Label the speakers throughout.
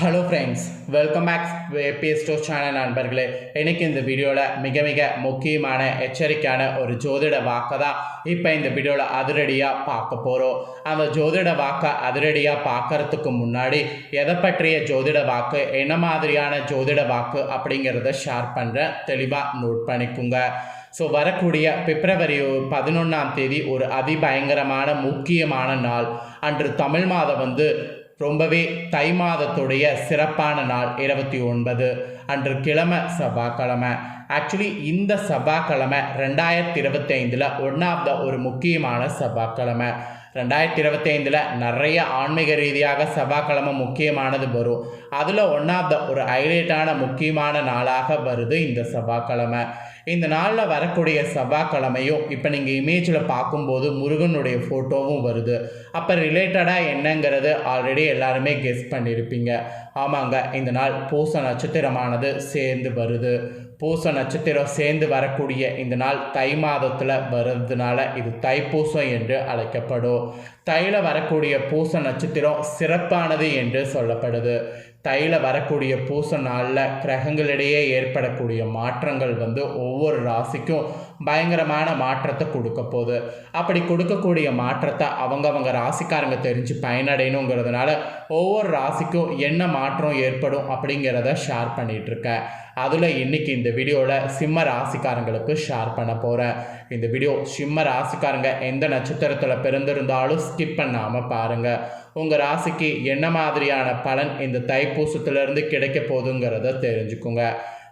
Speaker 1: Hello friends welcome back ABS store channel நண்பர்களே. எனக்கு இந்த வீடியோவில் மிக மிக முக்கியமான எச்சரிக்கையான ஒரு ஜோதிட வாக்கை தான் இப்போ இந்த வீடியோவில் அதிரடியாக பார்க்க போகிறோம் அந்த ஜோதிட வாக்கை அதிரடியாக பார்க்கறதுக்கு முன்னாடி எதை பற்றிய ஜோதிட வாக்கு என்ன மாதிரியான ஜோதிட வாக்கு அப்படிங்கிறத ஷேர் பண்ணுறேன் தெளிவாக நோட் பண்ணிக்கோங்க. ஸோ வரக்கூடிய பிப்ரவரி பதினொன்றாம் தேதி ஒரு அதிபயங்கரமான முக்கியமான நாள். அன்று தமிழ் மாதம் வந்து ரொம்பவே தை மாதத்துடைய சிறப்பான நாள் இருபத்தி ஒன்பது அன்று கிழமை செவ்வாய்க்கிழமை. ஆக்சுவலி இந்த செவ்வாய்க்கிழமை ரெண்டாயிரத்தி இருபத்தி ஐந்தில் ஒன் ஆஃப் த ஒரு முக்கியமான செவ்வாய்க்கிழமை. ரெண்டாயிரத்தி இருபத்தி ஐந்தில் நிறைய ஆன்மீக ரீதியாக செவ்வாய்க்கிழமை முக்கியமானது வரும். அதில் ஒன் ஆஃப் த ஒரு ஹைலைட்டான முக்கியமான நாளாக வருது இந்த செவ்வாய்க்கிழமை. இந்த நாளில் வரக்கூடிய செவ்வாய்க்கிழமையும் இப்போ நீங்கள் இமேஜில் பார்க்கும்போது முருகனுடைய ஃபோட்டோவும் வருது. அப்போ ரிலேட்டடாக என்னங்கிறது ஆல்ரெடி எல்லாருமே கெஸ் பண்ணியிருப்பீங்க ஆமாங்க இந்த நாள் பூச நட்சத்திரமானது சேர்ந்து வருது. பூச நட்சத்திரம் சேர்ந்து வரக்கூடிய இந்த நாள் தை மாதத்தில் வர்றதுனால இது தைப்பூசம் என்று அழைக்கப்படும். தைல வரக்கூடிய பூச நட்சத்திரம் சிறப்பானது என்று சொல்லப்படுது. தையில் வரக்கூடிய பூச நாளில் கிரகங்களிடையே ஏற்படக்கூடிய மாற்றங்கள் வந்து ஒவ்வொரு ராசிக்கும் பயங்கரமான மாற்றத்தை கொடுக்க போகுது. அப்படி கொடுக்கக்கூடிய மாற்றத்தை அவங்கவங்க ராசிக்காரங்க தெரிஞ்சு பயனடையணுங்கிறதுனால ஒவ்வொரு ராசிக்கும் என்ன மாற்றம் ஏற்படும் அப்படிங்கிறத ஷேர் பண்ணிகிட்ருக்கேன் அதில் இன்றைக்கி இந்த வீடியோவில் சிம்ம ராசிக்காரங்களுக்கு ஷேர் பண்ண போகிறேன் இந்த வீடியோ சிம்ம ராசிக்காரங்க எந்த நட்சத்திரத்தில் பிறந்திருந்தாலும் ஸ்கிப் பண்ணாமல் பாருங்கள் உங்கள் ராசிக்கு என்ன மாதிரியான பலன் இந்த தைப்பூசத்துலேருந்து கிடைக்க போகுதுங்கிறத தெரிஞ்சுக்குங்க.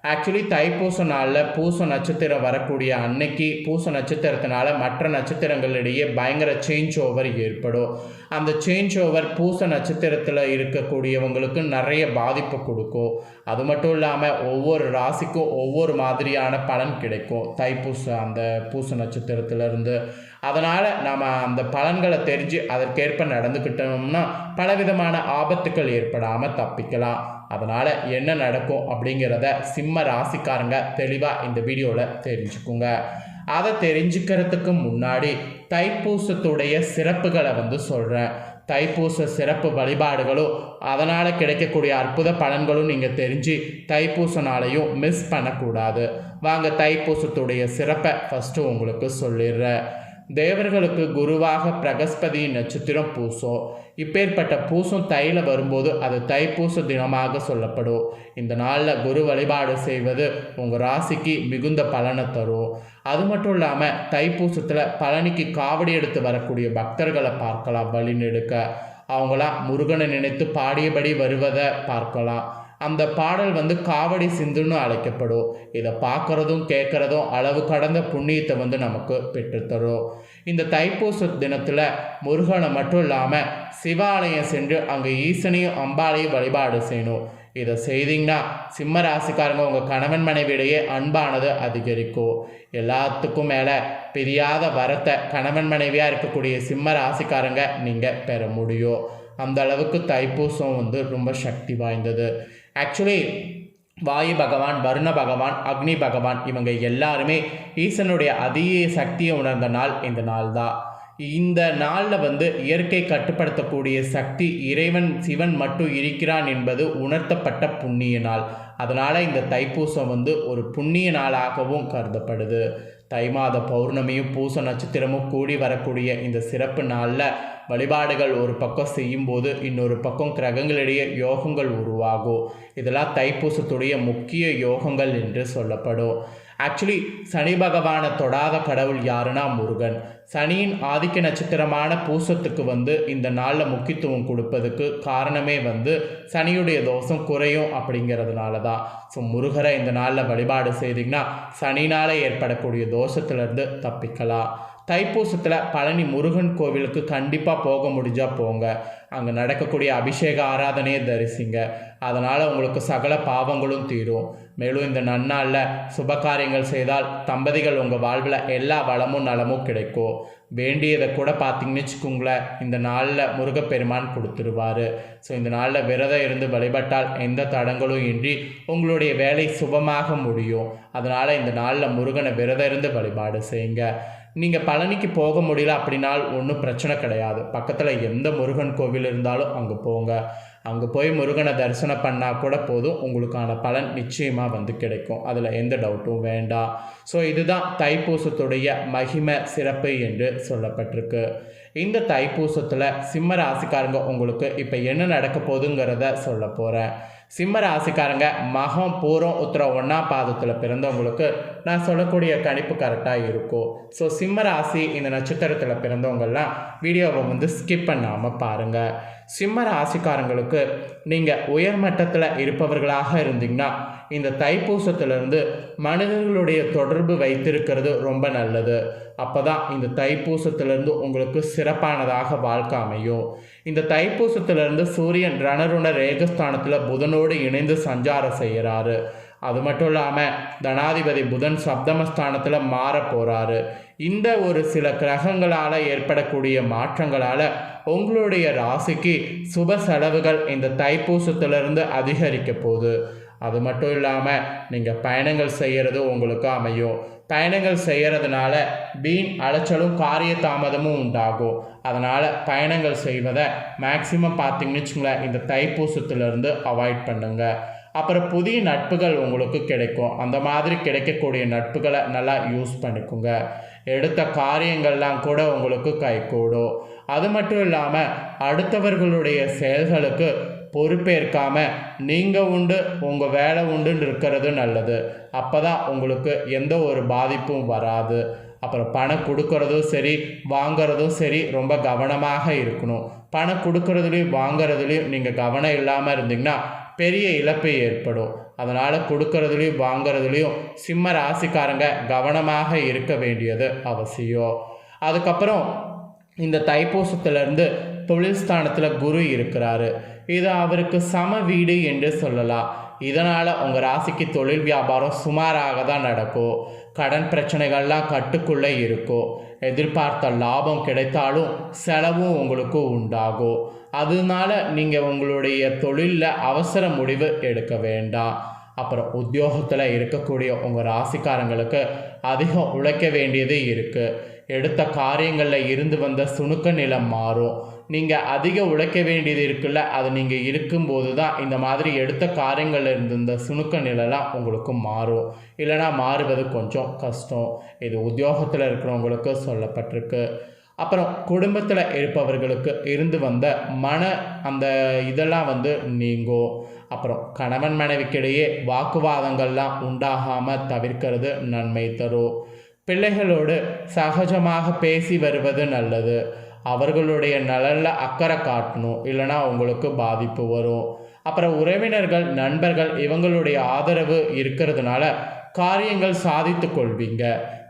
Speaker 1: ஆக்சுவலி தைப்பூச நாளில் பூச நட்சத்திரம் வரக்கூடிய அன்னைக்கு பூச நட்சத்திரத்தினால மற்ற நட்சத்திரங்களிடையே பயங்கர சேஞ்ச் ஓவர் ஏற்படும். அந்த சேஞ்ச் ஓவர் பூச நட்சத்திரத்தில் இருக்கக்கூடியவங்களுக்கு நிறைய பாதிப்பு கொடுக்கும். அது மட்டும் இல்லாமல் ஒவ்வொரு ராசிக்கும் ஒவ்வொரு மாதிரியான பலன் கிடைக்கும். தைப்பூச அந்த பூச நட்சத்திரத்திலிருந்து. அதனால் நம்ம அந்த பலன்களை தெரிஞ்சு அதற்கேற்ப நடந்துக்கிட்டோம்னா பலவிதமான ஆபத்துக்கள் ஏற்படாமல் தப்பிக்கலாம். அதனால் என்ன நடக்கும் அப்படிங்கிறத சிம்ம ராசிக்காரங்க தெளிவாக இந்த வீடியோவில் தெரிஞ்சுக்குங்க. அதை தெரிஞ்சுக்கிறதுக்கு முன்னாடி தைப்பூசத்துடைய சிறப்புகளை வந்து சொல்கிறேன் தைப்பூச சிறப்பு வழிபாடுகளும் அதனால் கிடைக்கக்கூடிய அற்புத பலன்களும் நீங்கள் தெரிஞ்சு தைப்பூச நாளையும் மிஸ் பண்ணக்கூடாது. வாங்க தைப்பூசத்துடைய சிறப்பை ஃபஸ்ட்டு உங்களுக்கு சொல்லிடுறேன். தேவர்களுக்கு குருவாக பிரகஸ்பதி நட்சத்திரம் பூசம் இப்பேற்பட்ட பூசம் தையில் வரும்போது அது தைப்பூச தினமாக சொல்லப்படும். இந்த நாளில் குரு வழிபாடு செய்வது உங்கள் ராசிக்கு மிகுந்த பலனை தரும். அது மட்டும் இல்லாமல் தைப்பூசத்தில் பழனிக்கு காவடி எடுத்து வரக்கூடிய பக்தர்களை பார்க்கலாம் வழிநெடுக்க. அவங்களாம் முருகனை நினைத்து பாடியபடி வருவதை பார்க்கலாம். அந்த பாடல் வந்து காவடி சிந்துன்னு அழைக்கப்படும். இதை பார்க்குறதும் கேட்குறதும் அளவு கடந்த புண்ணியத்தை வந்து நமக்கு பெற்றுத்தரும். இந்த தைப்பூச தினத்தில் முருகனை மட்டும் இல்லாமல் சிவாலயம் சென்று அங்கே ஈசனையும் அம்பாலையும் வழிபாடு செய்யணும். இதை செய்தீங்கன்னா சிம்ம ராசிக்காரங்க உங்கள் கணவன் மனைவியிடையே அன்பானது அதிகரிக்கும். எல்லாத்துக்கும் மேலே பிரியாத வரத்தை கணவன் மனைவியாக இருக்கக்கூடிய சிம்ம ராசிக்காரங்க நீங்கள் பெற முடியும். அந்த அளவுக்கு தைப்பூசம் வந்து ரொம்ப சக்தி வாய்ந்தது. ஆக்சுவலி வாயு பகவான் வருண பகவான் அக்னி பகவான் இவங்க எல்லாருமே ஈசனுடைய அதிக சக்தியை உணர்ந்த நாள் இந்த நாள் தான் இந்த நாளில் வந்து இயற்கை கட்டுப்படுத்தக்கூடிய சக்தி இறைவன் சிவன் மட்டும் இருக்கிறான் என்பது உணர்த்தப்பட்ட புண்ணிய நாள். அதனால் இந்த தைப்பூசம் வந்து ஒரு புண்ணிய நாளாகவும் கருதப்படுது. தை மாத பௌர்ணமியும் பூச நட்சத்திரமும் கூடி வரக்கூடிய இந்த சிறப்பு நாளில் வழிபாடுகள் ஒரு பக்கம் செய்யும்போது இன்னொரு பக்கம் கிரகங்களிடையே யோகங்கள் உருவாகும். இதெல்லாம் தைப்பூசத்துடைய முக்கிய யோகங்கள் என்று சொல்லப்படும். ஆக்சுவலி சனி பகவானை தொடாத கடவுள் யாருன்னா முருகன். சனியின் ஆதிக்க நட்சத்திரமான பூசத்துக்கு வந்து இந்த நாளில் முக்கியத்துவம் கொடுப்பதுக்கு காரணமே வந்து சனியுடைய தோஷம் குறையும் அப்படிங்கிறதுனால தான் ஸோ முருகரை இந்த நாளில் வழிபாடு செய்திங்கன்னா சனினால் ஏற்படக்கூடிய தோஷத்துலேருந்து தப்பிக்கலாம். தைப்பூசத்தில் பழனி முருகன் கோவிலுக்கு கண்டிப்பாக போக முடிஞ்சால் போங்க. அங்கே நடக்கக்கூடிய அபிஷேக ஆராதனையை தரிசிங்க. அதனால் உங்களுக்கு சகல பாவங்களும் தீரும். மேலும் இந்த நன்னாளில் சுப காரியங்கள் செய்தால் தம்பதிகள் உங்கள் வாழ்வில் எல்லா வளமும் நலமும் கிடைக்கும். வேண்டியதை கூட பார்த்தீங்கன்னு வச்சுக்கோங்களேன் இந்த நாளில் முருகப்பெருமான் கொடுத்துருவார். ஸோ இந்த நாளில் விரதம் இருந்து வழிபட்டால் எந்த தடங்களும் இன்றி உங்களுடைய வேலை சுபமாக முடியும். அதனால் இந்த நாளில் முருகனை விரதம் இருந்து வழிபாடு செய்யுங்க. நீங்கள் பழனிக்கு போக முடியல அப்படின்னால் ஒன்றும் பிரச்சனை கிடையாது. பக்கத்தில் எந்த முருகன் கோவில் இருந்தாலும் அங்கே போங்க. அங்கே போய் முருகனை தரிசனம் பண்ணால் கூட போதும். உங்களுக்கான பலன் நிச்சயமாக வந்து கிடைக்கும். அதில் எந்த டவுட்டும் வேண்டாம். ஸோ இதுதான் தைப்பூசத்துடைய மகிமை சிறப்பு என்று சொல்லப்பட்டிருக்கு. இந்த தைப்பூசத்தில் சிம்ம ராசிக்காரங்க உங்களுக்கு இப்போ என்ன நடக்க போகுதுங்கிறத சொல்ல போகிறேன் சிம்ம ராசிக்காரங்க மகம் பூரம் உத்தர ஒன்றாம் பாதத்தில் பிறந்தவங்களுக்கு நான் சொல்லக்கூடிய கணிப்பு கரெக்டாக இருக்கும். ஸோ சிம்ம ராசி இந்த நட்சத்திரத்தில் பிறந்தவங்கெல்லாம் வீடியோவை வந்து ஸ்கிப் பண்ணாமல் பாருங்கள் சிம்ம ராசிக்காரங்களுக்கு நீங்கள் உயர்மட்டத்தில் இருப்பவர்களாக இருந்தீங்கன்னா இந்த தைப்பூசத்திலிருந்து மனிதர்களுடைய தொடர்பு வைத்திருக்கிறது ரொம்ப நல்லது. அப்போ தான் இந்த தைப்பூசத்திலிருந்து உங்களுக்கு சிறப்பானதாக வாழ்க்கை அமையும். இந்த தைப்பூசத்திலிருந்து சூரியன் ரணருண ரேகஸ்தானத்தில் புதனோடு இணைந்து சஞ்சாரம் செய்கிறாரு. அது மட்டும் இல்லாமல் தனாதிபதி புதன் சப்தமஸ்தானத்தில் மாற போகிறாரு இந்த ஒரு சில கிரகங்களால் ஏற்படக்கூடிய மாற்றங்களால் உங்களுடைய ராசிக்கு சுப செலவுகள் இந்த தைப்பூசத்திலிருந்து அதிகரிக்க போகுது. அது மட்டும் இல்லாமல் நீங்கள் பயணங்கள் செய்கிறது உங்களுக்கு அமையும். பயணங்கள் செய்கிறதுனால வீண் அலைச்சலும் காரிய தாமதமும் உண்டாகும். அதனால் பயணங்கள் செய்வதை மேக்சிமம் பார்த்தீங்கன்னு வச்சுங்களேன் இந்த தைப்பூசத்துலேருந்து அவாய்ட் பண்ணுங்கள் அப்புறம் புதிய நட்புகள் உங்களுக்கு கிடைக்கும். அந்த மாதிரி கிடைக்கக்கூடிய நட்புகளை நல்லா யூஸ் பண்ணிக்கோங்க. எடுத்த காரியங்கள்லாம் கூட உங்களுக்கு கைகூடும். அது மட்டும் இல்லாமல் அடுத்தவர்களுடைய செயல்களுக்கு பொறுப்பேற்காம நீங்கள் உண்டு உங்கள் வேலை உண்டுன்னு இருக்கிறது நல்லது. அப்போ தான் உங்களுக்கு எந்த ஒரு பாதிப்பும் வராது. அப்புறம் பணம் கொடுக்கறதும் சரி வாங்கிறதும் சரி ரொம்ப கவனமாக இருக்கணும். பணம் கொடுக்கறதுலையும் வாங்குறதுலையும் நீங்கள் கவனம் இல்லாமல் இருந்தீங்கன்னா பெரிய இழப்பு ஏற்படும். அதனால் கொடுக்கறதுலையும் வாங்குறதுலையும் சிம்ம ராசிக்காரங்க கவனமாக இருக்க வேண்டியது அவசியம். அதுக்கப்புறம் இந்த தைப்பூசத்துலேருந்து தொழில் ஸ்தானத்தில் குரு இருக்கிறாரு. இது அவருக்கு சம வீடு என்று சொல்லலாம். இதனால் உங்கள் ராசிக்கு தொழில் வியாபாரம் சுமாராக தான் நடக்கும். கடன் பிரச்சனைகள்லாம் கட்டுக்குள்ளே இருக்கும். எதிர்பார்த்த லாபம் கிடைத்தாலும் செலவும் உங்களுக்கு உண்டாகும். அதனால நீங்கள் உங்களுடைய தொழிலில் அவசர முடிவு எடுக்க வேண்டாம் அப்புறம் உத்தியோகத்தில் இருக்கக்கூடிய உங்கள் ராசிக்காரங்களுக்கு அதிகம் உழைக்க வேண்டியது இருக்குது எடுத்த காரியங்களில் இருந்து வந்த சுணுக்க நிலம் மாறும். நீங்கள் அதிக உழைக்க வேண்டியது இருக்குல்ல அது நீங்கள் இருக்கும்போது தான் இந்த மாதிரி எடுத்த காரியங்களில் இருந்த சுணுக்க நிலைலாம் உங்களுக்கு மாறும். இல்லைனா மாறுவது கொஞ்சம் கஷ்டம். இது உத்தியோகத்தில் இருக்கிறவங்களுக்கு சொல்லப்பட்டிருக்கு. அப்புறம் குடும்பத்தில் இருப்பவர்களுக்கு இருந்து வந்த மன அந்த இதெல்லாம் வந்து நீங்கும் அப்புறம் கணவன் மனைவிக்கிடையே வாக்குவாதங்கள்லாம் உண்டாகாமல் தவிர்க்கிறது நன்மை தரும் பிள்ளைகளோடு சகஜமாக பேசி வருவது நல்லது. அவர்களுடைய நலனில் அக்கறை காட்டணும் இல்லைனா உங்களுக்கு பாதிப்பு வரும். அப்புறம் உறவினர்கள் நண்பர்கள் இவங்களுடைய ஆதரவு இருக்கிறதுனால காரியங்கள் சாதித்து கொள்வீங்க.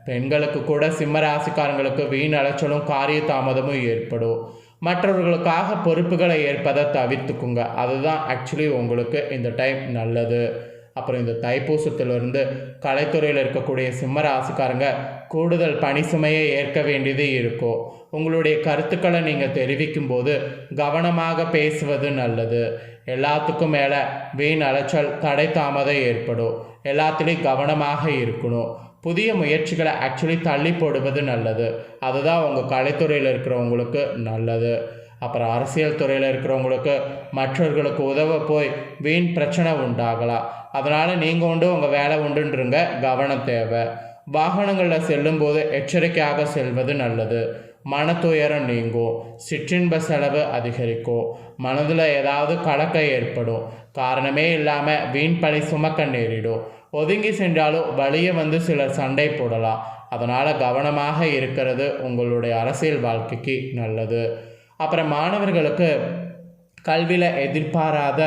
Speaker 1: பெண்களுக்கு கூட சிம்மராசிக்காரங்களுக்கு வீண் அலைச்சலும் காரிய தாமதமும் ஏற்படும். மற்றவர்களுக்காக பொறுப்புகளை ஏற்பதை தவிர்த்துக்குங்க. அதுதான் ஆக்சுவலி உங்களுக்கு இந்த டைம் நல்லது. அப்புறம் இந்த தைப்பூசத்திலிருந்து கலைத்துறையில் இருக்கக்கூடிய சிம்ம ராசிக்காரங்க கூடுதல் பணி சுமையை ஏற்க வேண்டியது இருக்கும். உங்களுடைய கருத்துக்களை நீங்கள் தெரிவிக்கும் போது கவனமாக பேசுவது நல்லது. எல்லாத்துக்கும் மேலே வீண் அலைச்சல் தடை தாமதம் ஏற்படும். எல்லாத்துலேயும் கவனமாக இருக்கணும். புதிய முயற்சிகளை ஆக்சுவலி தள்ளி போடுவது நல்லது. அதுதான் உங்கள் கலைத்துறையில் இருக்கிறவங்களுக்கு நல்லது. அப்புறம் அரசியல் துறையில் இருக்கிறவங்களுக்கு மற்றவர்களுக்கு உதவ போய் வீண் பிரச்சனை உண்டாகலாம். அதனால் நீங்கள் உண்டு உங்கள் வேலை உண்டுன்றங்க கவனம் தேவை. வாகனங்களில் செல்லும்போது எச்சரிக்கையாக செல்வது நல்லது. மன துயரம் நீங்கும் சிற்றின்ப செலவு அதிகரிக்கும் மனதில் ஏதாவது கலக்க ஏற்படும் காரணமே இல்லாமல் வீண் பழி சுமக்க நேரிடும் ஒதுங்கி சென்றாலும் வழியே வந்து சிலர் சண்டை போடலாம் அதனால் கவனமாக இருக்கிறது உங்களுடைய அரசியல் வாழ்க்கைக்கு நல்லது. அப்புறம் மாணவர்களுக்கு கல்வியில் எதிர்பாராத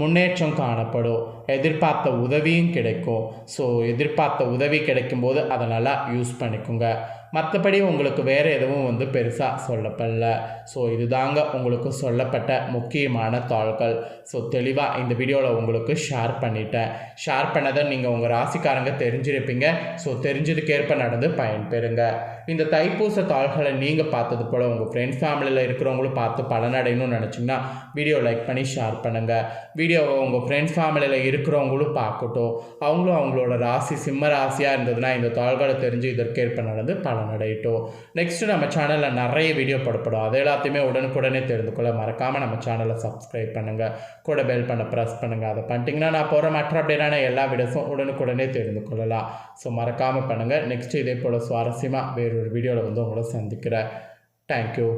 Speaker 1: முன்னேற்றம் காணப்படும் எதிர்பார்த்த உதவியும் கிடைக்கும் ஸோ எதிர்பார்த்த உதவி கிடைக்கும்போது அதை நல்லா யூஸ் பண்ணிக்கோங்க. மற்றபடி உங்களுக்கு வேறு எதுவும் வந்து பெருசாக சொல்லப்படல. ஸோ இதுதாங்க உங்களுக்கு சொல்லப்பட்ட முக்கியமான தாள்கள். ஸோ தெளிவாக இந்த வீடியோவில் உங்களுக்கு ஷேர் பண்ணிட்டேன். ஷேர் பண்ணதை நீங்கள் உங்கள் ராசிக்காரங்க தெரிஞ்சிருப்பீங்க. ஸோ தெரிஞ்சதுக்கேற்ப நடந்து பயன்பெறுங்க. இந்த தைப்பூச தாள்களை நீங்கள் பார்த்தது போல் உங்கள் ஃப்ரெண்ட்ஸ் ஃபேமிலியில் இருக்கிறவங்களும் பார்த்து பலனடையணும்னு நினச்சிங்கன்னா வீடியோ லைக் பண்ணி ஷேர் பண்ணுங்கள் வீடியோவை உங்கள் ஃப்ரெண்ட்ஸ் ஃபேமிலியில் இருக்கிறவங்களும் பார்க்கட்டும். அவங்களும் அவங்களோட ராசி சிம்ம ராசியாக இருந்ததுன்னா இந்த தாள்களை தெரிஞ்சு இதற்கேற்ப நடந்து பலனடையட்டும் நெக்ஸ்ட்டு நம்ம சேனலில் நிறைய வீடியோ படப்படும். அது எல்லாத்தையுமே உடனுக்குடனே தெரிந்து கொள்ள மறக்காமல் நம்ம சேனலை சப்ஸ்கிரைப் பண்ணுங்கள் கூட பெல் பண்ண ப்ரெஸ் பண்ணுங்கள் அதை பண்ணிட்டீங்கன்னா நான் போகிற மற்ற அப்படின்னா எல்லா வீடியோஸும் உடனுக்குடனே தெரிந்து கொள்ளலாம். ஸோ மறக்காமல் பண்ணுங்கள் நெக்ஸ்ட் இதே போல் சுவாரஸ்யமாக வேறொரு வீடியோவில் வந்து உங்களை சந்திக்கிறேன். தேங்க்யூ